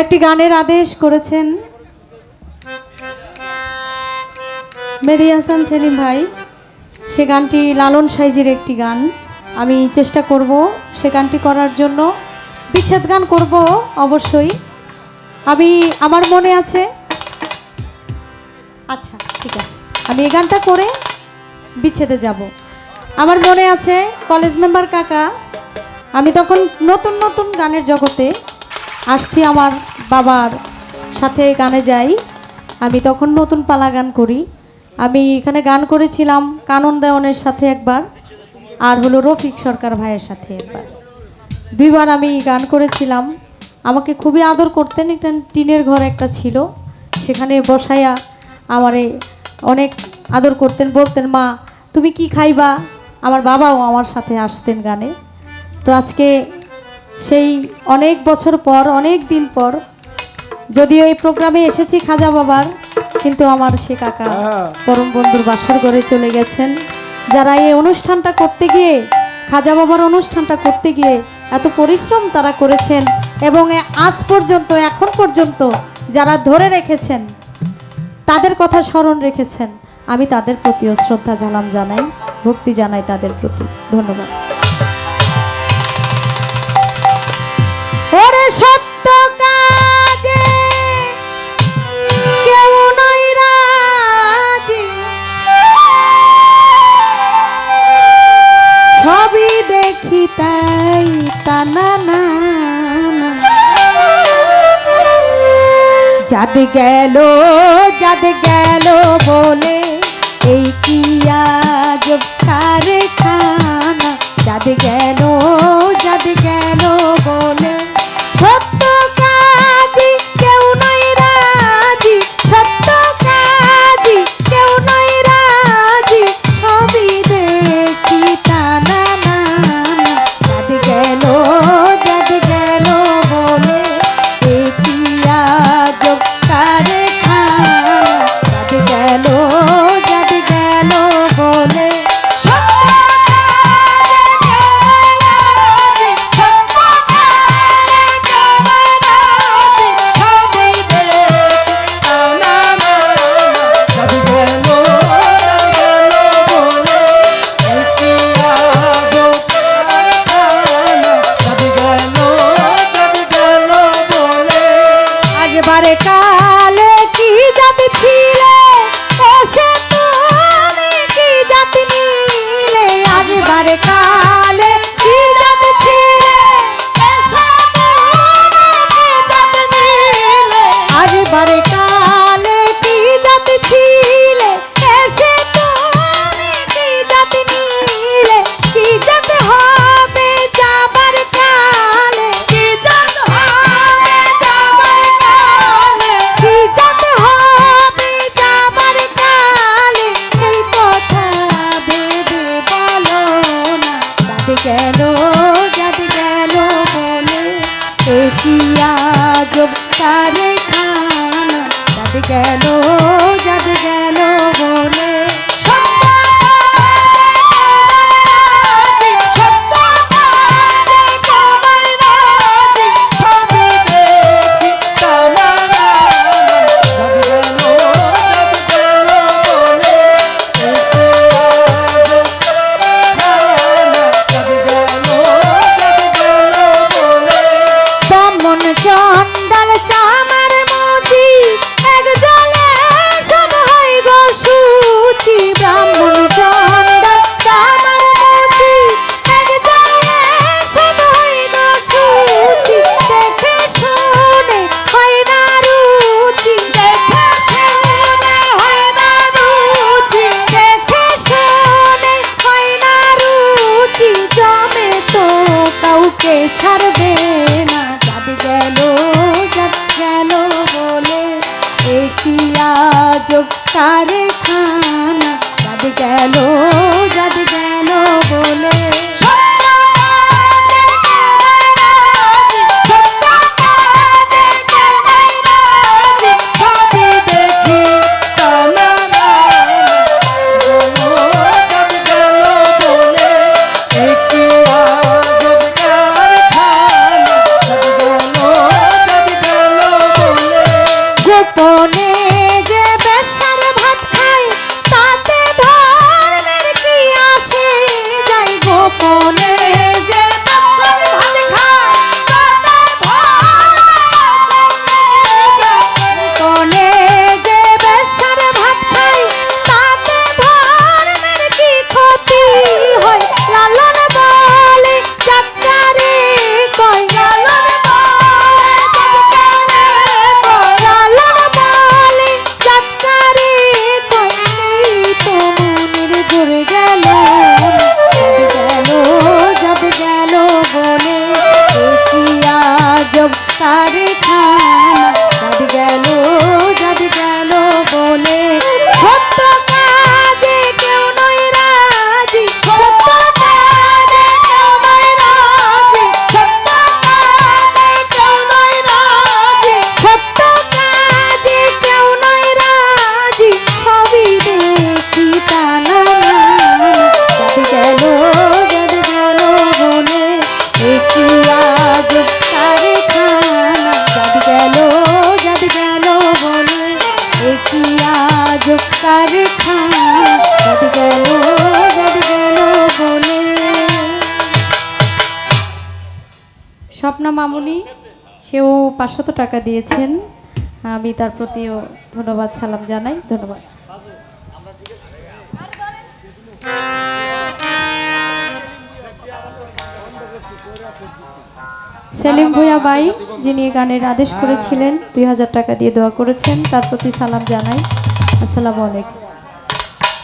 একটি গানের আদেশ করেছেন মেদি হাসান সেলিম ভাই। সে গানটি লালন সাইজের একটি গান। আমি চেষ্টা করব সে গানটি করার জন্য। বিচ্ছেদ গান করব অবশ্যই। আমি, আমার মনে আছে। আচ্ছা ঠিক আছে। আমি এই গানটা করে বিচ্ছেদে যাব। আমার মনে আছে, কলেজ মেম্বার কাকা, আমি তখন নতুন নতুন গানের জগতে আসছি আমার বাবার সাথে গানে যাই। আমি তখন নতুন পালা গান করি। আমি এখানে গান করেছিলাম কানন দেওয়ানের সাথে একবার, আর হলো রফিক সরকার ভাইয়ের সাথে একবার। দুইবার আমি গান করেছিলাম। আমাকে খুবই আদর করতেন, একটা টিনের ঘর একটা ছিল। সেখানে বসাইয়া আমারে অনেক আদর করতেন, বলতেন, মা, তুমি কি খাইবা? আমার বাবাও আমার সাথে আসতেন গানে। তো আজকে সেই অনেক বছর পর অনেক দিন পর যদিও এই প্রোগ্রামে এসেছি খাজা বাবার কিন্তু আমার সে কাকা পরম বন্ধুর বাসর ঘরে চলে গেছেন। যারা এই অনুষ্ঠানটা করতে গিয়ে খাজা বাবার অনুষ্ঠানটা করতে গিয়ে এত পরিশ্রম তারা করেছেন এবং আজ পর্যন্ত এখন পর্যন্ত যারা ধরে রেখেছেন তাদের কথা স্মরণ রেখেছেন আমি তাদের প্রতিও শ্রদ্ধা জানাম জানাই ভক্তি জানাই তাদের প্রতি। ধন্যবাদ। যাদ গেল যাদ গেল বলে এই কি আজব কারখানা যাদ গেল আগেবারে কালে কি জাতি ছিলে গেল যাতে গেল বলে এ কি আজব তারে খানা যাতে গেল ছাড়বে না যাদ গেল যাদ গেল বলে। একই আজব তারে খানা যাদ গেল স্বপ্না মামুনি, সেও পাঁচশত টাকা দিয়েছেন। আমি তার প্রতিও ধন্যবাদ, সালাম জানাই, ধন্যবাদ। সেলিম ভুয়া বাই যিনি গানের আদেশ করেছিলেন, দুই হাজার টাকা দিয়ে দোয়া করেছেন, তার প্রতি সালাম জানাই। আসসালামু আলাইকুম।